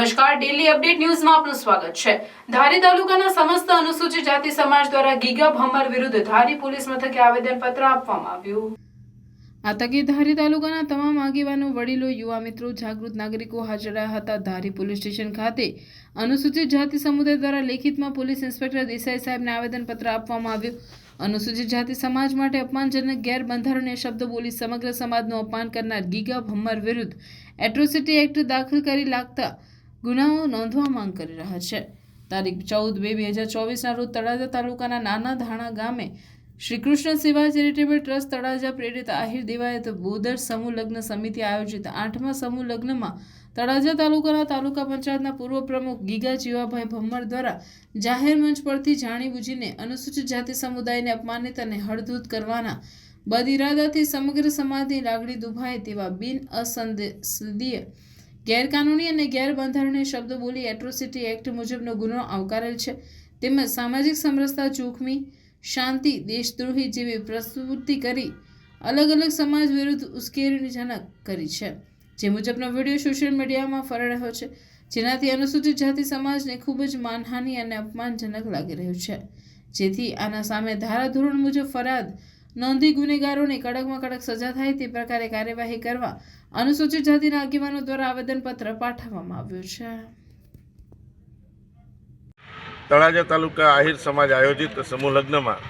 નમસ્કાર. Daily update ન્યૂઝમાં આપનું સ્વાગત છે. ધારી તાલુકાના સમસ્ત અનુસૂચિત જાતિ સમાજ દ્વારા ગીગા ભમર વિરુદ્ધ ધારી પોલીસ મથકે આવેદનપત્ર આપવામાં આવ્યું. આ તકે ધારી તાલુકાના તમામ આગેવાનો, વડીલો, યુવા મિત્રો, જાગૃત નાગરિકો હાજર હતા ધારી પોલીસ સ્ટેશન ખાતે. અનુસૂચિત જાતિ સમુદાય દ્વારા લેખિતમાં પોલીસ ઇન્સ્પેક્ટર દેસાઈ સાહેબને આવેદનપત્ર આપવામાં આવ્યું. અનુસૂચિત જાતિ સમાજ માટે અપમાનજનક ગેરબંધારણીય શબ્દ બોલી સમગ્ર સમાજનું અપમાન કરનાર ગીગા ભમ્મર વિરુદ્ધ એટ્રોસિટી એક્ટ દાખલ કરી લાગતા ગુનાઓ નોંધવા માંગ કરી રહ્યા છે. તારીખ ચૌદ બે બે હજાર ચોવીસના રોજ તળાજા તાલુકાના નાના ધાણા ગામે શ્રી કૃષ્ણ સેવા ચેરિટેબલ ટ્રસ્ટ તળાજા પ્રેરિત આહિર દેવાયત બોદર સમૂહ લગ્ન સમિતિ આયોજિત આઠમા સમૂહ લગ્નમાં તળાજા તાલુકાના તાલુકા પંચાયતના પૂર્વ પ્રમુખ ગીગા જીવાભાઈ ભમ્મર દ્વારા જાહેર મંચ પરથી જાણીબુજીને અનુસૂચિત જાતિ સમુદાયને અપમાનિત અને હળધૂત કરવાના બદ ઇરાદાથી સમગ્ર સમાજની લાગણી દુભાય તેવા બિન અસંસદીય ગેરકાનૂની અને ગેરબંધારણીય શબ્દો બોલી એટ્રોસિટી એક્ટ મુજબનો ગુનો આવકારેલ છે. તેમજ સામાજિક સમરસતા, જોખમી, શાંતિ, દેશદ્રોહી જેવી પ્રસ્તુતિ કરી અલગ અલગ સમાજ વિરુદ્ધ ઉશ્કેરણીજનક કરી છે. જે મુજબનો વીડિયો સોશિયલ મીડિયામાં ફરી રહ્યો છે. જેનાથી અનુસૂચિત જાતિ સમાજને ખૂબ જ માનહાનિ અને અપમાનજનક લાગી રહ્યું છે. જેથી આના સામે ધારાધોરણ મુજબ ફરિયાદ નોંધી ગુનેગારોને કડકમાં કડક સજા થાય તે પ્રકારે કાર્યવાહી કરવા અનુસૂચિત જાતિના આગેવાનો દ્વારા આવેદનપત્ર પાઠવવામાં આવ્યું છે. તળાજા તાલુકા આહિર સમાજ આયોજિત સમૂહ લગ્નમાં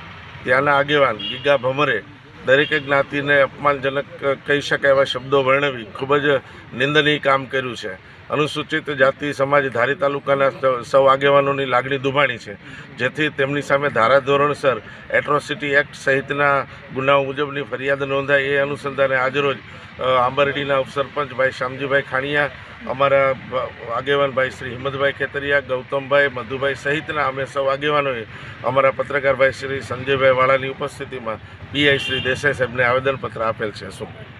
ત્યાંના આગેવાન ગીગા ભમરે દરેક જ્ઞાતિને અપમાનજનક કહી શકાય એવા શબ્દો વર્ણવી ખૂબ જ નિંદનીય કામ કર્યું છે. અનુસૂચિત જાતિ સમાજ ધારી તાલુકાના સ- આગેવાનોની લાગણી દુભાણી છે. જેથી તેમની સામે ધારાધોરણસર એટ્રોસિટી એક્ટ સહિતના ગુનાઓ મુજબની ફરિયાદ નોંધાય એ અનુસંધાને આજરોજ આંબરડીના ઉપસરપંચ ભાઈ શ્યામજીભાઈ ખાણીયા, અમારા આગેવાન ભાઈ શ્રી હિંમતભાઈ ખેતરિયા, ગૌતમભાઈ મધુભાઈ સહિતના અમે સૌ આગેવાનોએ અમારા પત્રકાર ભાઈ શ્રી સંજયભાઈ વાળાની ઉપસ્થિતિમાં પીઆઈ શ્રી દેસાઈ સાહેબને આવેદનપત્ર આપેલ છે. શું?